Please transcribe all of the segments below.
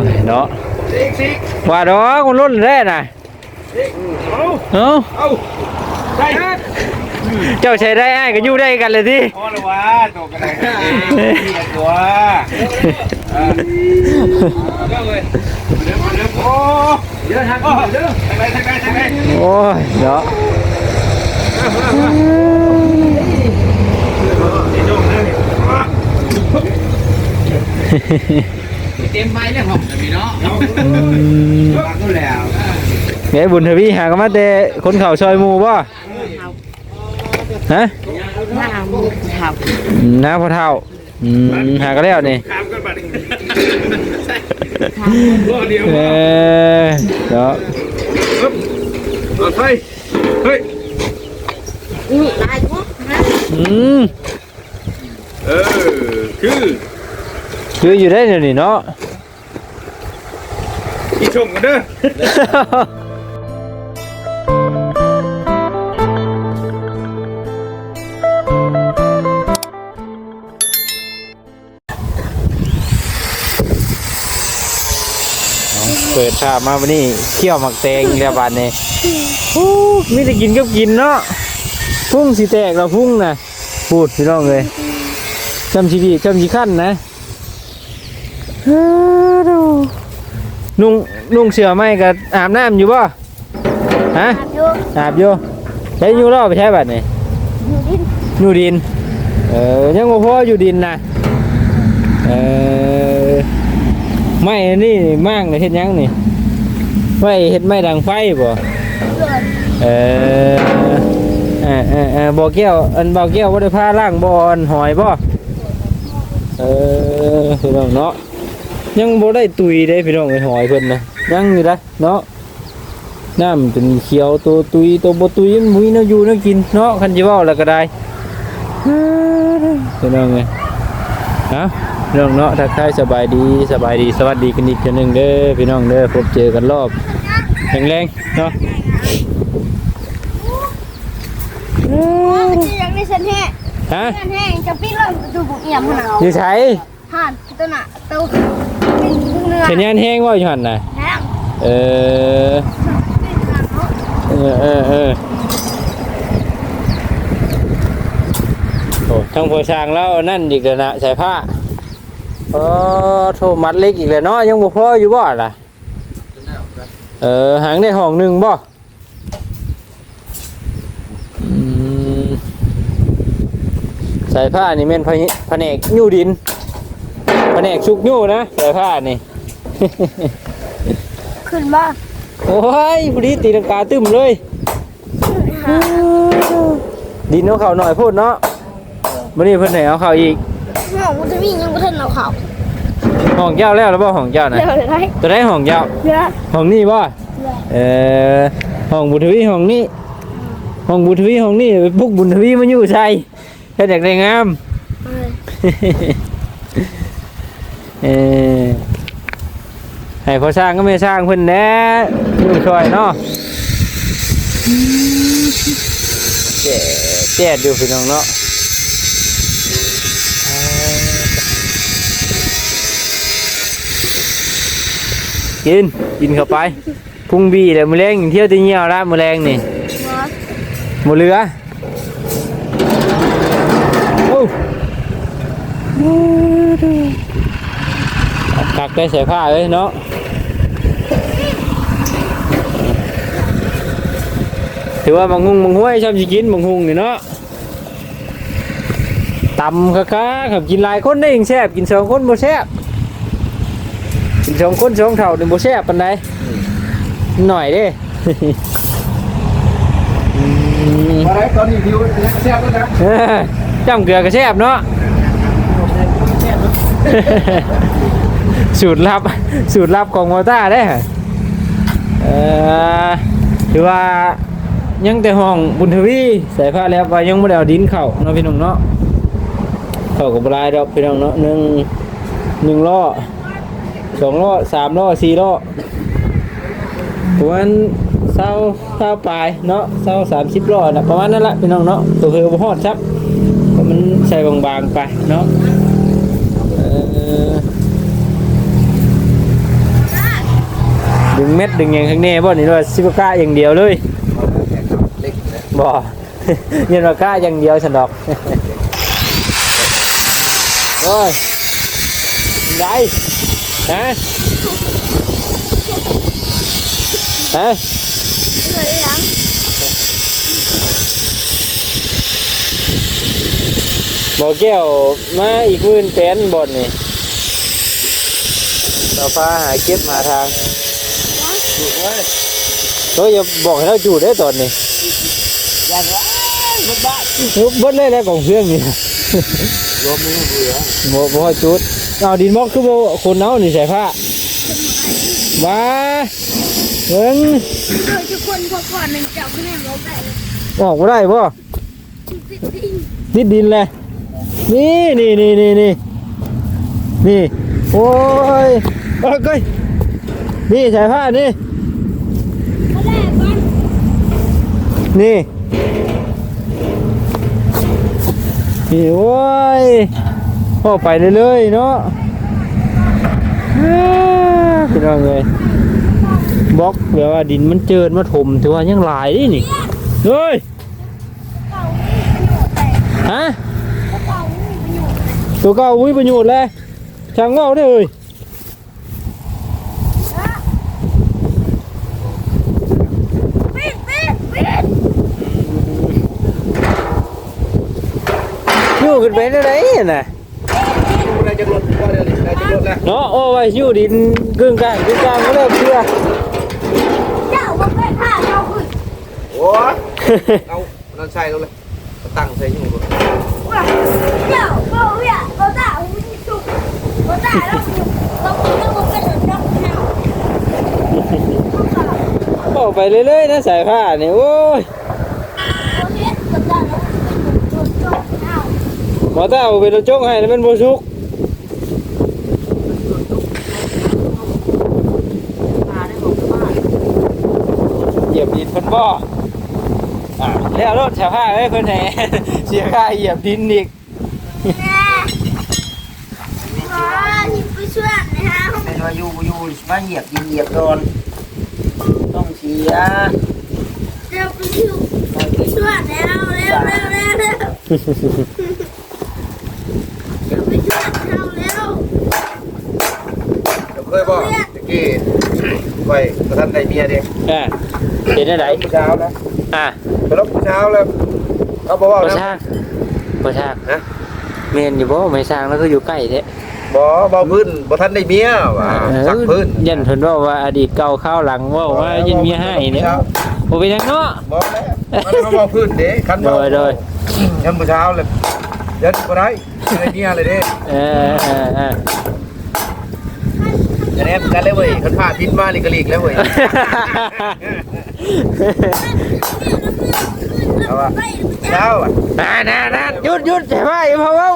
ยเนาะซิกซิกว่าดอกมันรุ่นแร่น่ะซิกเอาเอ้าเอาได้ฮะเจ้าใช้ได้อ้ายก็อยู่ได้กันเลยดิพอแล้ววะตัวกันเลยนี่ตัวเออเรื่องเลยเรื่องเรื่องโอ้เยอะทางก็เยอะทางไหนทางไหนทางไหนโอ้ยเนาะเต็มไปเลยผมมีเนาะอืมฟังก็แล้วเฮ้ยบุญทวีหากันมาแต่คนเข่าซอยหมูป่ะฮะหน้ามือครับอืมน้าพ่อเท่าอืมหากันแล้วนี่ข้ามกันบัดรอเดียวเออเนาะปึ๊บรถไฟเฮ้ยนี่ลายตัวนะอืมเออคือ คืออยู่ได้เดี๋ยวนี้เนาะ อีชมกันเด้อเปิดภาพมาวันนี้เขี่ยวหมักแตงอีกแล้วบานเนี้โอ้มีแต่กินกับกินเนาะพุ่งสิแตกเราพุ่งนะพูดพี่น้องเลยจำชีดีจำชีขั้นนะฮัลโหล นุ่งนุ่งเสื้อไหมกับอาบน้ำอยู่ป่ะฮะอยู่อาบอยู่ใช้อยู่รอบไปใช้บัดนี่อยู่ดินอยู่ดินเออยังบ่พออยู่ดินนะเออไม่อันนี่มากเลยเฮ็ดหยังนี่ไว้เฮ็ดไม้ดังไฟบ่เกิดเออเออเออเออบ่แก้วอันบ่แก้วบ่ได้พาล้างบ่อนหอยบ่เออพี่น้องเนาะ ยังบ่ได้ตุยเด้พี่น้องไอ้หอยเพิ่นนะยังอยู่นะเนาะน้ำเป็นเขียวตัวตุยตัวบ่ตุยมันมุ้ยเนาะอยู่เนาะกินเนาะคันสิเว้าแล้วก็ได้พี่น้องเอ้ยฮะพี่น้องเนาะทักทายสบายดีสบายดีสวัสดีกันอีกเทื่อหนึงเด้อพี่น้องเด้อพบเจอกันรอบแรงๆเนาะที่ยังไม่เส้นแห้งฮะเส้นแห้งจะปิ้งแล้วดูบุกเอี่ยมขนาดอยู่ใช้ห่านตัวน่ะตัว เป็นเนื้อเห็นยันแห้งว่าอยู่หันน่ะแห้งเออเออเออเออโอ้ทั้งพอช้างแล้วนั่นอีกแล้วนะใส่ผ้าเออโทมัดเล็กอีกแล้วเนาะยังบ่พออยู่บ่ล่ะเออหางได้ห้องหนึ่งบ่อืมใส่ผ้านี่แม่นพะแผนกยู่ดินแผนกชุกยู่นะใส่ผ้านี่ ขึ้นบ้านโอ้ยพอดีตีลังกาตึมเลย ดินเอาเขาหน่อยพูดเนาะวันนี้เพิ่นไหนเอาเขาอีกห้องมันจะวิ่งยังไม่ทันเอาเขาห้องเจ้าแล้วหรือเปล่าห้องเจ้านะเดี๋ยวเลยได้ตัวได้ห้องเจ้าเดี๋ยวห้องนี้บ่เออห้องบุญทวีห้องนี้ห้องบุญทวีห้องนี้ไปปลุกบุญทวีมาอยู่ใช่แค่อยากได้งามเออ ให้พอสร้างก็ไม่สร้างเพิ่นแหน่อยู่ช่วยเนาะแจ๊แจ๊ดอยู่พี่น้องเนาะกินกินเข้าไปพุ่งบีเลยมือแรงเที่ยวตีเงี้ยวละมือแรงนี่หมดเรือโอ้ตักได้ใส่ผ้าเลยเนาะ ถือว่าบางงุงบางห้วยชอบสิกินบางหุงนี่เนาะตำค่ะค่ะครับกินหลายคนได้ยังแซ่บกินสองคนบ่แซ่บกินสองคนสองเท่านี่บ่แซ่บปานใดหน่อยเด้อืมมาได้ตอนนี้ดิวแซ่บแล้วนะเอ้อจ้ำเกลือก็แซ่บเนาะสูตรลับสูตรลับของมอต้าได้อเออถือว่า ยังแต่ห้องบุญทวีใส่ผ้าแล้วว่ายังไม่ได้เอาดินเข่าเนาะพี่น้องเนาะเข้ากับลายดอกพี่น้องเนาะหนึ่งหนึ่งล้อสองล้อสามล้อสี่ล้อประมาณเศร้าเศร้าปลายเนาะเศร้าสามสิบล้อนะประมาณนั้นละพี่น้องเนาะตัวเพลบ่ฮอดครับเพราะมันใส่บางๆไปเนาะเออเม็ดดึงหยังข้างแน่บ่นี่ว่าสิบก้าอย่างเดียวเลย บ่เย็นว่ากล้าอย่างเดียวฉันดอกโอ้ยได้ฮะฮะเลยหลังบ่แก้วมาอีกหมื่นแสนบ่นนี่เราฟ้าหาเก็บหาทางถูกไว้เราอย่าบอกให้เราจูดได้ตอนนี้ อย่างไรรถบ้านบดเลยแล้วของเพื่อนนี่รวมมือเบื่อบ่บ่จุดเอาดินมอกคือบ่คนเอานี่ใส่ผ้ามาเบิ่งโดยทุกคนพอก่อนหนึ่งจับขึ้นให้เราได้ออกบ่ได้บ่ติดดดินเลยนี่นี่นี่นี่นี่นี่โอ้ยโอ้ยก้อยนี่ใส่ผ้านี่มาแรกก่ นี่โอ้ยพ่อไปเรื่อยๆเนาะพี่น้องเลยบล็อกแบบว่าดินมันเจิดมาถมถือว่ายังหลายนี่นี่เฮ้ยฮะตัวเก่าวิประโยชน์เลยช่างว่าได้เลย ปิดปิดปิด อยู่ขึ้นไปได้ไหนน่ะได้จะรถก็เดี๋ยวนี้ได้จะรถแล้วเนาะโอ้ยอยู่ดินกึ่งกลางกึ่งกลางก็เริ่มเชื่อเจ้าว่าเป็นผ้าเราขึ้นโอ้ยเอานั่นใส่แล้วเลยตั้งใส่ยังไงว่าเจ้าเราเนี่ยเราด่าเราไม่ถูกเราด่าเราเราเราเราเป็นเราเราบอกไปเรื่อยๆนะสายผ้าเนี่ยโอ้ย เราเนี่ยเราด่าเราเป็นเราเรา หมอตาเอาเป็นตัวจกให้แล้วมันโบชุกเหยียบดินคนบ่อะแล้วรถสายผ้าเอ้ยคนไหนเสียค่าเหยียบดินอีกแม่ขอหยิบไปช่วยนะฮะเป็นว่าอยู่อยู่มาเหยียบดินเหยียบโดนต้องเสียเร็วไปช่วยไปช่วยแล้วเร็วเร็วเร็วเร็วเร็วไปช่วย เราเร็วเดี๋ยวเคยบอกตะกี้ไปกระทันได้เมียเด็กอะเห็นได้ไหนผู้เช้าแล้วอะไปรบผู้เช้าแล้วเขาบอกว่าบ่นะช่างบ่ช่างฮะเมนอยู่บ่ไม่ช่างแล้วก็อยู่ใกล้เด้บ่บ่พื้นบ่ทันได้เมียว่ะสักพื้นยันเพิ่นว่าว่าอดีตเก่าข้าวหลังว่าว่ายินเมียให้เนี่ยบ่เป็นหยังเนาะบ่แล้วมันก็บ่พื้นเด้คันบ่โดยโดยยันผู้เช้าเลยยันบ่ได้ ได้เมียเลยเด้เออเออเอออย่าแนบกันเลยเว้ยคันพาพินมานี่ก็หลีกแล้วเว้ยเอาวะเช้าอะน่าน่าน่าหยุดหยุดใช่ไหมพ่อเว้า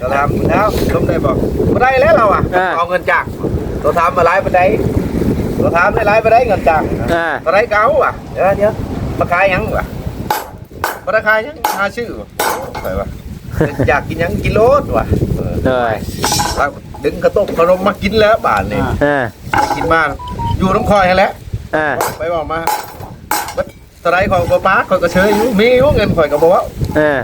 เราทำเช้าล้มได้บอกบ่ได้แล้วเราอะเอาเงินจากเราทำมาหลายปานใดเราทำได้หลายปานใดเงินจากอ่าปานใดเก่าอะเดี๋ยวเดี๋ยวมาขายหยังวะมาขายหยังหาชื่อวะไปวะ อยากกินหยังกินโลดวะเออโดยดึงกระต้มขนมมากินแล้วบาทนี่อ่ากินมาอยู่น้ำคอยให้แล้วอ่าไปบอกมาบัดสไลด์ของป้าป้าคอยก็เชยอยู่มีอยู่เงินคอยก็บอกว่าอ่า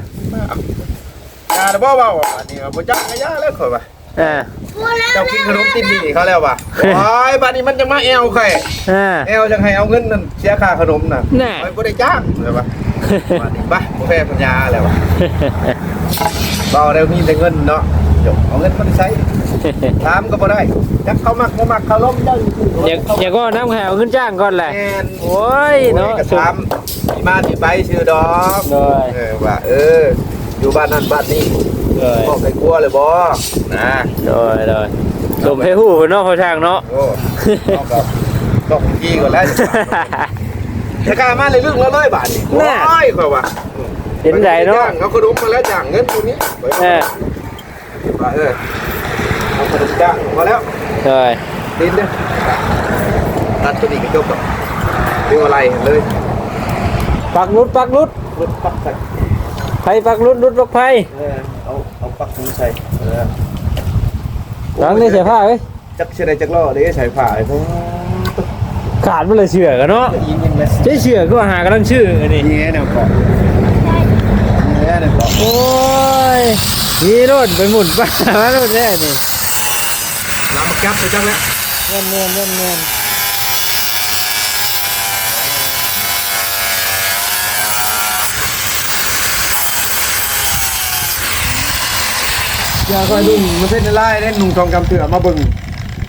อย่าเด้อบ่เบาอันนี้บ่จักกะยาแล้วคอยว่าอ่าพูดแล้วเจ้ากินขนมตินนี่เขาแล้วว่ะโอ้ยบัดนี้มันจะมาแอวใครอ่า แอวจังให้เอาเงินนั่นเสียค่าขนมน่ะน่ะคอยบ่ได้จ้างเลยว่ะบัดนี้ไปบ่แพ้ปัญญาแล้วว่ะ เบาแล้วมีแต่เงินเนาะเดี๋ยวเอาเงินมาใช้ถามก็บ่ได้จักเขามักบ่มักเขาล้มเจ้าอยู่อยากอยากก็น้ำแข็งเอาขึ้นจ้างก่อนแหละแม่นโอ้ยเนาะกระทำที่มาที่ไปชื่อดอกโดยเออว่าเออ อยู่บ้านนั้นบ้านนี้โดยบอกไปกลัวเลยบอนะโดยโดยสมเพหูเนาะพ่อช่างเนาะโอ้เอากับต้องกี้ก่อนแล้วจะกล้ามาเลยเรื่องละร้อยบาทนี่โอ้ยข่อยว่า เห็นใจเนาะจ้งเขาขนมมาแล้วจ่างเงินตัวนี้เออว่าเออเอาขนมจ้างมาแล้วโดยดินเนี่ยตัดตัวนี้ก็จบแล้วเรื่องอะไรเลยปักรุดปักรุดรถปักใส่ไฟปักรุดรุดปักไฟเออเอาเอาปักถุงใส่เออหลังนี่เสียผ้าเว้ยจักเชื่อได้จักล่อเด้ใส่ผ้าไอ้พวกขาดบ่เลยเชื่อกันเนาะยิงยิงเลยใช่เชื่อก็หากำลังชื่ออันนี้นี่แนวเกาะนี่แนวเกาะ โอ้ยนี่รถไปหมุนไป้ามารถแน่นี่น้ำมาแก๊บไปจังแล้วเงินเงินเงินเงินอย่าคอยดุ่มมันเส้นไล่เล่นนุ่งทองคำเถื่อมาเบิ่ง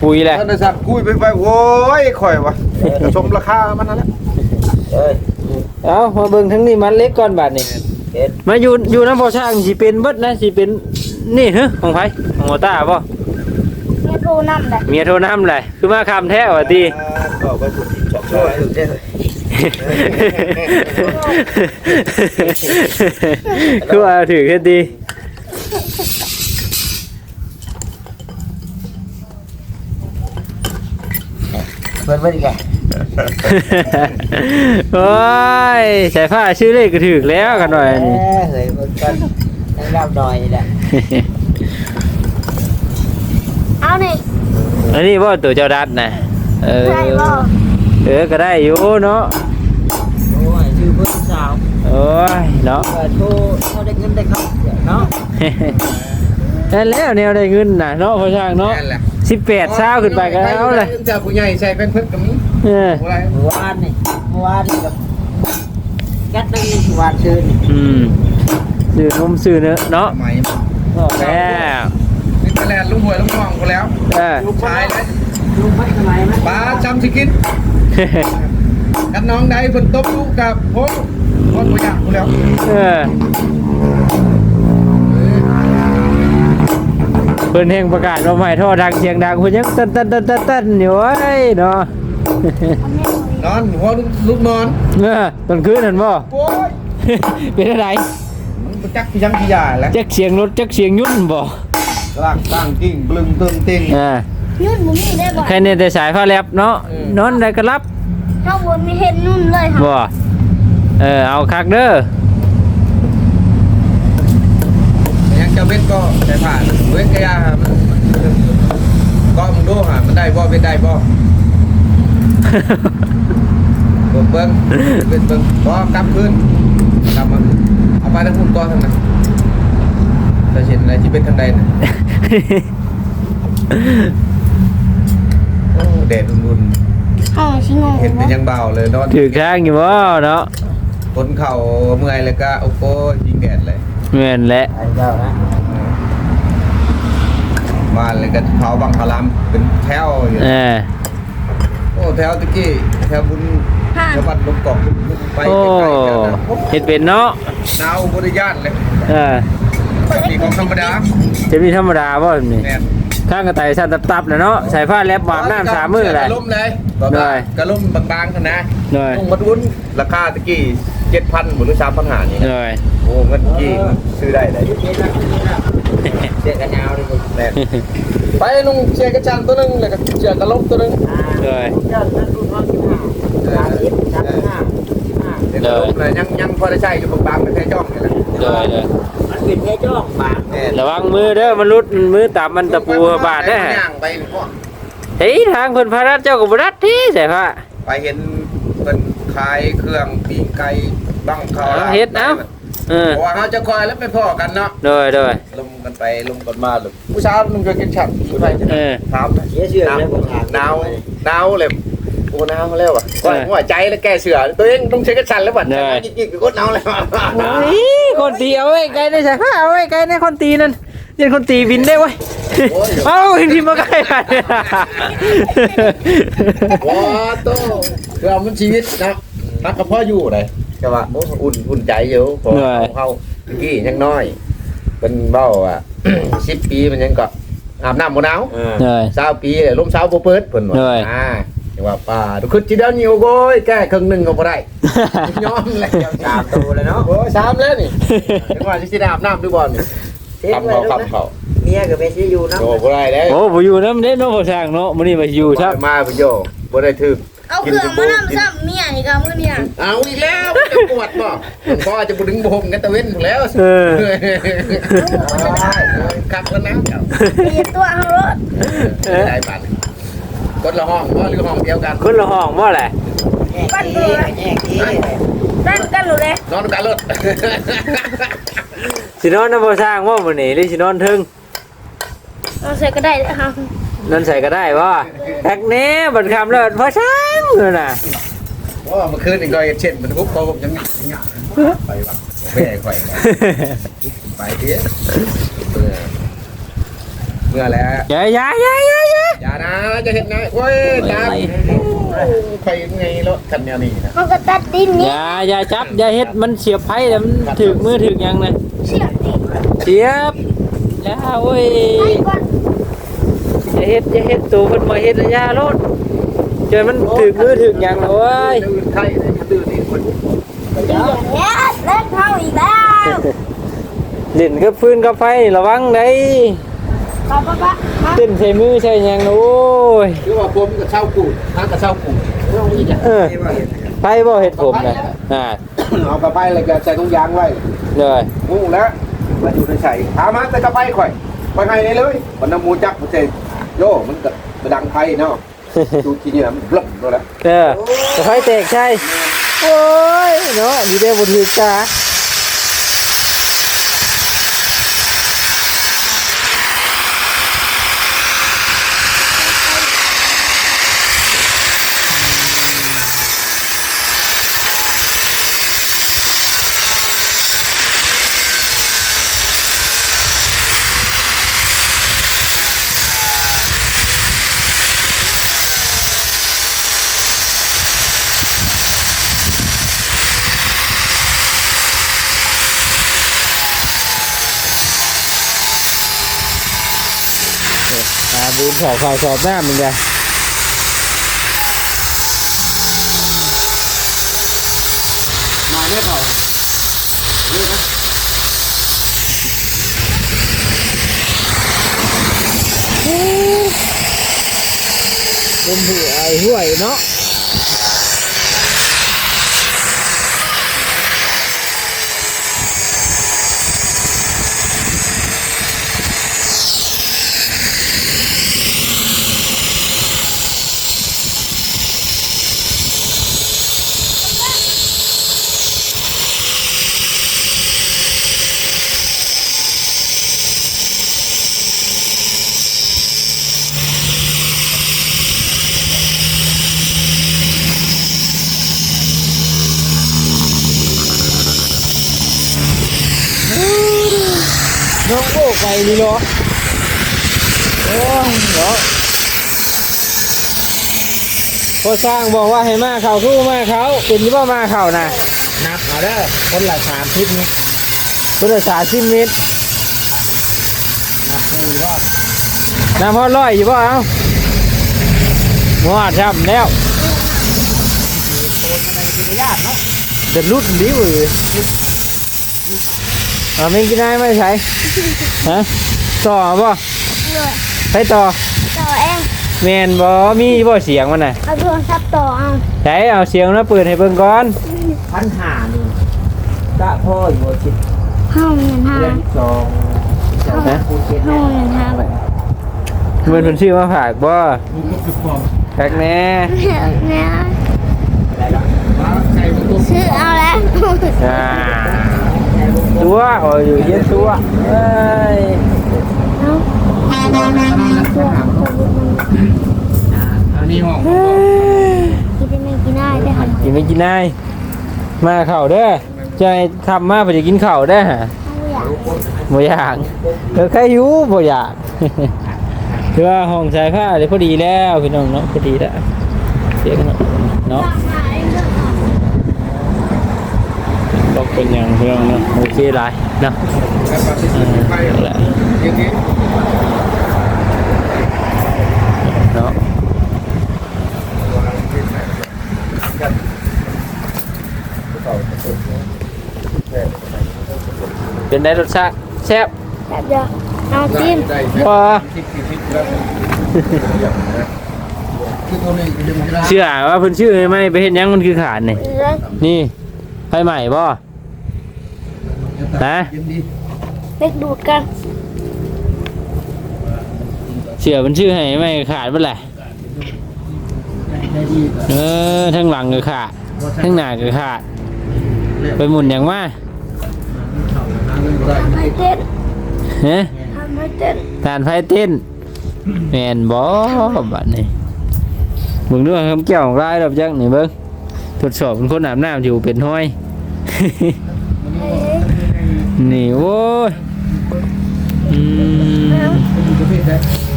ปุ๋ยแหละท่านได้สักคุยไปไปโอ้ยข่อยวะจะสมราคามันนั่นแหละเอ้ยเอามาเบิ่งทั้งนี้มันเล็กก่อนบาดนี่ เฮ็ดมาอยู่อยู่น้ำพอช่างสิเป็นเบิดนะสิเป็นนี่ฮะของไผของหัวตาบ่ไม่โทรนำเลยเมียโทรน้ำเลยคือมาคำแท้ว่ะตีก็ไปสุดชอบช่ช่ววยยลูกเด้อคือว่าถือแค่ดีเพิ่นเพิ่นอีกอะ โอ้ยใส่ผ้าชื่อเลขก็ถือแล้วกันหน่อยเอ้นี่ยเฮ้ยเพิ่นกันให้เราหน่อยนี่แหละเอานี่อันนี้ว่าตัวเจ้าดัดนะเออ ใช่บ่เออก็ได้อยู่เนาะโอ้ยชื่อเพิ่นสาวโอ้ยเนาะเออโทรเขาได้เงินได้คำเนาะนั่นแล้วแนวได้เงินน่ะเนาะพอช่างเนาะนั่นแหละสิบแปดเช้าขึ้นไปก็เอาเลย เจ้าผู้ใหญ่ใส่เป็นเพิ่นกับมี เอออะไรเมื่อวานนี่เมื่อวานนี่กับกัดได้เงินวานชื่อนี่อืมซื้อนมซื้อเนื้อเนาะสมัยบอกแล้วนี่แลนลุงหวยลุงทองกูแล้วเออลูกชายเลยลุงพัดสมัยไหมป้าจำสิกินกันน้องใดเพิ่นตบลูกกับพงพ่อตัวอย่างกูแล้วเออเพิ่นแห่งประกาศว่าใหม่ท่อดังเสียงดังเพิ่นยังตันตันตันตันตันอยู่เว้ยเนาะ นอนหัวลูกนอนเออตอนคืนนั่นบ่ โอ้ยเป็นอะไรมันไปจักพี่ยังพี่ยาแล้วจักเสียงรถจักเสียงยุ่นบ่ร่างตั้งกิ้งบลึงเติมติงอ่ายุ่นมึงนี่ได้บ่ใครเนี่ยแต่สายฟ้าแลบเนาะอืมนอนได้ก็รับถ้าบนมีเห็นนุ่นเลยค่ะบ่เออเอาคักเด้อยังจะเว้นก็ได้ผ่านเว้นก็ยามันก็มึงดูฮะมันได้บ่เป็นได้บ่ เบิ่งเบิ่งเบิ่งเบิ่งก็กลับคืนกลับมาเอาไปทั้งคุณต่อทั้งนั้นจะเห็นอะไรที่เป็นทางใดนะโอ้แดดรุนห้องชิงงๆเห็นเป็นยังเบาเลยนอนถือข้างอยู่บ่เนาะคนเข่าเมื่อยเลยก็โอ้โหยิงแดดเลยเหมือนแหละไอ้เจ้านะมาเลยก็เผาบังคลามเป็นแถวอยู่เออโอ้ แถวตะกี้แถวบุญห่านแถวบ้านลมกอกไปโอ้ไกลๆแถวนั้นโอ้เฮ็ดเป็นเนาะหนาวบริยานเลยเออมีของธรรมดาจะมีธรรมดาบ่แบบนี่แน่นข้างกระต่ายสั่นตับๆนะเนาะใส่ผ้าแลบหวานน้ำสามมื้อเลยกระล่มเลยบอกได้ว่ากระล่มบางๆกันนะเลยลงมาดุนราคาตะกี้เจ็ดพันหรือสามพันหานี่เลยโอ้เงินตะกี้ซื้อได้เลย เฮ็ดแล้วเฮ็ดแล้วเสียกันยาวเลยคุณแน่นไปนุ่งเชียร์กระชันตัวหนึงแล้วก็เชียร์กระล่มตัวหนึงเลยเจ้าท่านรุ่นห้องที่ห้าสามสิบสามสิบห้าสิบห้าเดี๋ยวกระล่มเลยยังยังพอได้ใช้อยู่บางๆไม่ใช่จ้องนี่แหละเลยเลยมันเป็นแค่จ้องบางแน่นระวังมือเด้อมันรุดมือตามมันตะปูบาดเด้อย่างไปพ่อเฮ้ยทางเพิ่นพารัดเจ้าก็บ่รัดที่ใส่ผ้าไปเห็นเป็นขายเครื่องปีกไก่บ้างเขาเอาเฮ็ดเอาเออเพราะว่าเขาจะคอยแล้วไปพ่อกันเนาะเลยเลยลม กันไปลมกันมาเลยผู้ชายมันก็กินฉับผู้ชายเออ ถามเสียเชื่อเลยผมถามหนาวหนาวเลยโอ้หนาวแล้วอะเออหัวใจแล้วแกเสือตัวเองต้องใช้กระชันแล้วบัดได้กิ๊กๆก็หนาวแล้วโอ้ยคนตีเอาไว้ไกลในใส่ผ้าเอาไว้ไกลในคนตีนั่นเรียนคนตีบินได้เว้ยเอ้าเห็นพิมพ์มาใกล้กันว้าโตคือเอามันชีวิตนะนักกับพ่ออยู่เลยก็ว่าโอ้อุ่นอุ่นใจอยู่เพอเขาเมื่อกี้ยังน้อย เป็นเบ้าอะ สิบปีมันยังก็อาบน้ำบนหนาวเลย สาวปีเลยลมสาวบ่เปิดเพิ่นว่าเลยอ่าจังว่าป่าทุกคนจีเดียวนิ้วโก้ยแก้ครึ่งหนึงก็บ่ได้ยอมเลยสามตัวเลยเนาะโอ้ยสามแล้วนี่จังว่าสิสิได้อาบน้ำดูบ่นี่เซ็ตคำไว้เขาแล้วนะคำเขาเมียกับเมซี่อยู่นะโอ้บ่ได้เด้โอ้บ่อยู่นำเด้เนาะพ่อช่างเนาะมื้อนี้บ่อยู่ครับ มาบ่โยบ่ได้ถึก เอาเครื่องมานำซ้ำเมียนี่ก็มื้อเนี่ยเอาอีกแล้วจะปวดบ่พ่อจะบ่ดึงบ่ห่มกันตะเว้นพุ่นแล้วเออคักแล้วนะเจ้ามีตัวเฮารถได้บาดกดละห้องว่าหรือห้องเดียวกัน คนละห้องบ่แหละแยกที่แยกที่นั่นกันหรือไงนอนกันรถ สินอนน้ำบ่สร้างบ่มื้อนี้หรือสินอนถึงเราใส่ก็ได้นะครับ นอนใส่ก็ได้บ่แท็กแหน่บัดคำแล้วพอช่างนั่นน่ะว่าเมื่อคืนอีกหน่อยเช่นมันทุบเขาผมยังยังไปวะแม่ข่อยไปเทียเมื่อแล้วอย่าอย่าอย่าอย่าอย่าอย่านะจะเห็นนะโอ้ยตามใครไงรถคันนี้นะมันก็ตัดดินอนี้ย่าอย่าจับอย่าเฮ็ดมันเสียบไผแล้วมันถึกมือถึกหยังนะเชือกดิเสียบอย่าโอ้ย ไอ้ก้อนอย่าเฮ็ดอย่าเฮ็ดตัวเพิ่นมาเฮ็ดอย่าโลดจนมันถึกมือถึกหยังนะโอ้ยดื้อไทยเลยดื้อนี่คนเดี๋ยวเนี้ยเล็กเท่าอีกแล้วเล่นกับฟืนกับไฟระวังได้ป้าป้าป้ามาเต้นใส่มือใส่หยังนะโอ้ยคือว่าผมกับเช่ากูทางกับเช่ากูเออไปบ่เฮ็ดผมน่ะอ่าเอากระไปเลยก็ใส่ตรงยางไว้เลยงูแล้วมาอยู่ในใส่ถามมาแต่กระไปข่อยไปให้เลยเลยมันน้ำมูจักมันเจ โยมันก็กระดังไฟเนาะดูทีนี้มันบล็อกเลยนะเออจะไฟแตกใช่ โอ้ย เนาะนี่ได้บ่ถูกตา อ่าดูขอข่าวสอบหน้ามึงไงมาเนี่ยเขาเป็นผู้ไอ้ห่วยเนาะ น้องโอ้ไปนี่เหรอโอ้ยเนาะพอสร้างบอกว่าให้มาเขาคู่มาเขาเป็นยี่บ่มาเขานะนับเอาเด้อคนละสามทิศนี่พุทธศาสนาสิบเมตรนับคือว่าน้ำพอร้อยอยู่บ่เอ้าหมอดครับแล้วเดินลุดดิ้วเลย อ่าไม่กินได้ไม่ใช่ฮะต่อบ่เลยไปต่อต่อเองแมนบ่มีบ่เสียงมันน่ะเอาโทรศัพท์ต่อเอาใช้เอาเสียงมาเปิดให้เบิ่งก่อนพันหานี่กะพ่ออยู่ชิดห้องเงินห้าเล่นสองสองคูเจ็ดห้องเงินห้าแบบเพิ่นเพิ่นชื่อมาฝากบ่ลูกลูกคือฟองแพ็กแน่เนี่ยอะไรล่ะมาใส่ลูกซื้อเอาแล้วอ่า ตัวโอ้ยอยู่เย็นตัวเอ้ยเอาตัวตัวอันนี้ห้องกินได้ไม่กินได้ได้ค่ะกินไม่กินได้มาเข้าเด้อจะให้ทำมาเพื่อจะกินข้าวได้อฮะเอาอย่างบ่อยากเออใครอยู่บ่อยากคือว่าห้องใช้ผ้าเดี๋ยวพอดีแล้วพี่น้องเนาะพอดีแล้วเสียงเนาะเนาะตก เป็นอย่างพี่น้องเนาะโอเคหลายเนาะแล้วก็ที่ไปนั่นแหละอย่างนี้เนาะเป็นได้รสชาติแซ่บแบบเดียวเอาจิ้มได้พอทิศทิศแล้วคือตัวนี้ดึงไม่ได้เชื่อว่าเพิ่นชื่อไหมไปเห็นยังมันคือขาดนี่เลยนี่ไฟใหม่บ่ นะยินดีเล็กดูดกันเชื่อมันชื่อให้ไหมขาดเมื่อไหร่ได้ดีกว่าเออทั้งหลังก็ขาดทั้งหน้าก็ขาด ไปหมุนอย่างว่าหาเงินบ่ได้ทำให้เต้นฮะทำให้เต้นทานไฟเต้นแมนบอบัดนี้เบิ่งด้วยคำเกี่ยวของรายดอกจักนี่เบิ่งทดสอบเป็นคนอาบน้ำอยู่เป็นห้อย นี่โว้ยอืมประเภทได้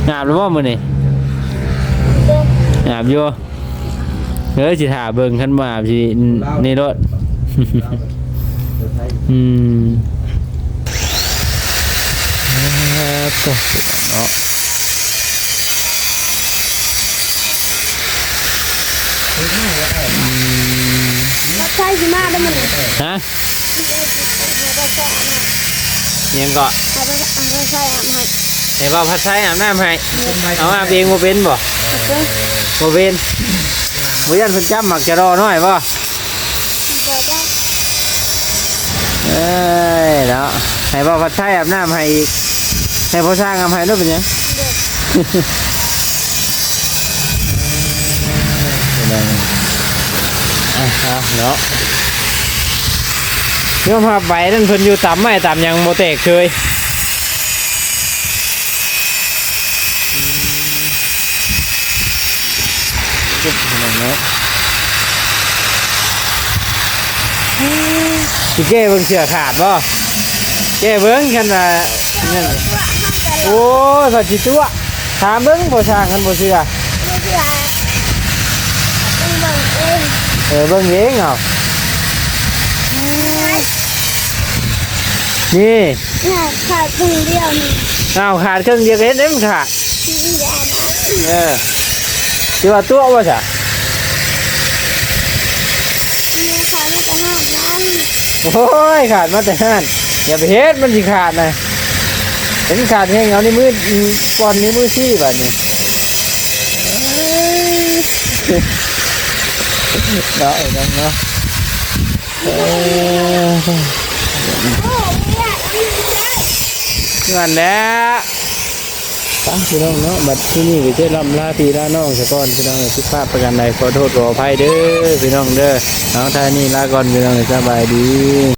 อาบแล้วบ่มื้อนี่อาบอยู่เฮ้ยสิถ่าเบิ่งคันมาอาบสินี่รถอืมครับก็เนาะมาใช้สิมาได้มั้ยฮะ มาใช้อาบน้ยังก็ำมาใช้อาบน้เห็นว่าพัดใช้อาบน้ำให้เอาอาบเองบ่เป็นบ่ำเต้นบ่เป็นบ่ยันเพิ่นจับหมักจะรอน้อยบ่เดี๋ยวได้เอ้ยเนาะให้ว่าพัดใช้อาบน้ำให้อีกให้พ่อสร้างอาบให้ด้วยเป็นหยังอะเอาเนาะ โยมพาไปนั่นเพิ่นอยู่ต่ำไม่ต่ำยังโมเตกเคยจุ๊บเนาะสิแก้เบิ่งเสือขาดบ่แก้เบิ่งกันว่านั่นโอ้ยผัดจิตัวถามเบิ่งบ่สร้างกันบ่เสือไม่ใช่ต้องบังเองเออเบิ่งเองเอา นี่เนี่ยขาดตรงเดียวนี่เอาขาดเครื่องเดียวก็เห็นเด้มันขาดที่ยานะเออสิว่าตัวว่าจ้ะมีขาดมันจะห้ามนั้นโอ้ยขาดมาแต่ห้านอย่าไปเฮ็ดมันสิขาดนะเห็นขาดแห้งเอาในมือปอนในมือซี่แบบนี้เอ้ยเนาะไอ้น้องเนาะเออ โอ้เนี่ยนี่ได้ งานแหละตั้งพี่น้องเนาะบัดที่นี่ก็จะลำลาพี่ลาน้องสะก่อนพี่น้องทุกภาพประกันใดขอโทษขออภัยเด้อพี่น้องเด้อเองท่านี่ลาก่อนพี่น้องสบายดี